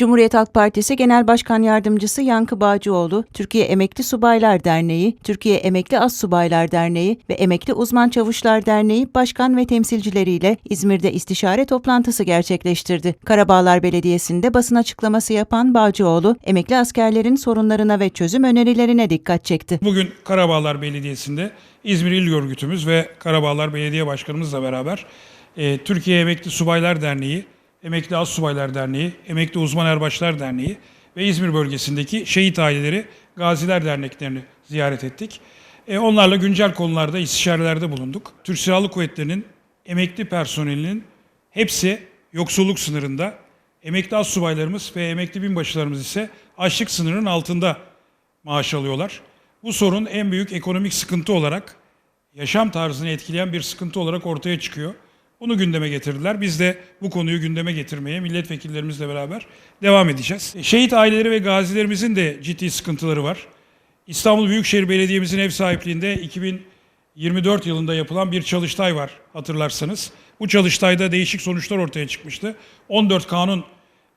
Cumhuriyet Halk Partisi Genel Başkan Yardımcısı Yankı Bağcıoğlu, Türkiye Emekli Subaylar Derneği, Türkiye Emekli Assubaylar Derneği ve Emekli Uzman Çavuşlar Derneği başkan ve temsilcileriyle İzmir'de istişare toplantısı gerçekleştirdi. Karabağlar Belediyesi'nde basın açıklaması yapan Bağcıoğlu, emekli askerlerin sorunlarına ve çözüm önerilerine dikkat çekti. Bugün Karabağlar Belediyesi'nde İzmir İl Örgütümüz ve Karabağlar Belediye Başkanımızla beraber e, Türkiye Emekli Subaylar Derneği, Emekli Assubaylar Derneği, Emekli Uzman Erbaşlar Derneği ve İzmir bölgesindeki şehit aileleri, gaziler derneklerini ziyaret ettik. E, onlarla güncel konularda istişarelerde bulunduk. Türk Silahlı Kuvvetleri'nin emekli personelinin hepsi yoksulluk sınırında, emekli assubaylarımız ve emekli binbaşılarımız ise açlık sınırının altında maaş alıyorlar. Bu sorun en büyük ekonomik sıkıntı olarak, yaşam tarzını etkileyen bir sıkıntı olarak ortaya çıkıyor. Bunu gündeme getirdiler. Biz de bu konuyu gündeme getirmeye milletvekillerimizle beraber devam edeceğiz. Şehit aileleri ve gazilerimizin de ciddi sıkıntıları var. İstanbul Büyükşehir Belediye'mizin ev sahipliğinde 2024 yılında yapılan bir çalıştay var hatırlarsanız. Bu çalıştayda değişik sonuçlar ortaya çıkmıştı. 14 kanun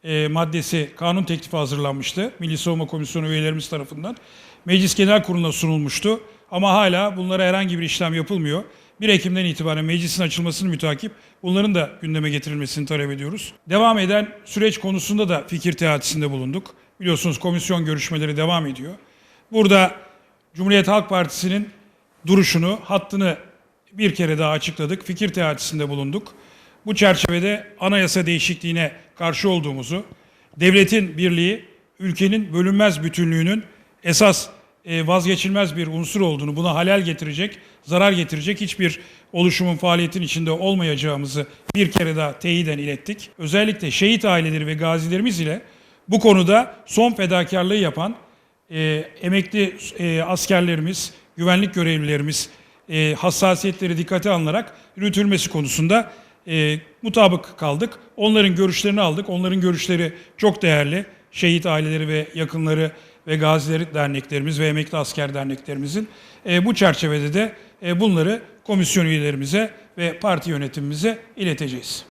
e, maddesi, kanun teklifi hazırlanmıştı. Milli Savunma Komisyonu üyelerimiz tarafından. Meclis Genel Kurulu'na sunulmuştu. Ama hala bunlara herhangi bir işlem yapılmıyor. 1 Ekim'den itibaren meclisin açılmasını mütakip bunların da gündeme getirilmesini talep ediyoruz. Devam eden süreç konusunda da fikir teatisinde bulunduk. Biliyorsunuz komisyon görüşmeleri devam ediyor. Burada Cumhuriyet Halk Partisi'nin duruşunu, hattını bir kere daha açıkladık. Fikir teatisinde bulunduk. Bu çerçevede anayasa değişikliğine karşı olduğumuzu, devletin birliği, ülkenin bölünmez bütünlüğünün esas e, vazgeçilmez bir unsur olduğunu, buna halel getirecek, zarar getirecek hiçbir oluşumun faaliyetin içinde olmayacağımızı bir kere daha teyiden ilettik. Özellikle şehit aileleri ve gazilerimiz ile bu konuda son fedakarlığı yapan e, emekli e, askerlerimiz, güvenlik görevlilerimiz e, hassasiyetleri dikkate alınarak yürütülmesi konusunda e, mutabık kaldık. Onların görüşlerini aldık. Onların görüşleri çok değerli. Şehit aileleri ve yakınları ve gazileri derneklerimiz ve emekli asker derneklerimizin e, bu çerçevede de e, bunları komisyon üyelerimize ve parti yönetimimize ileteceğiz.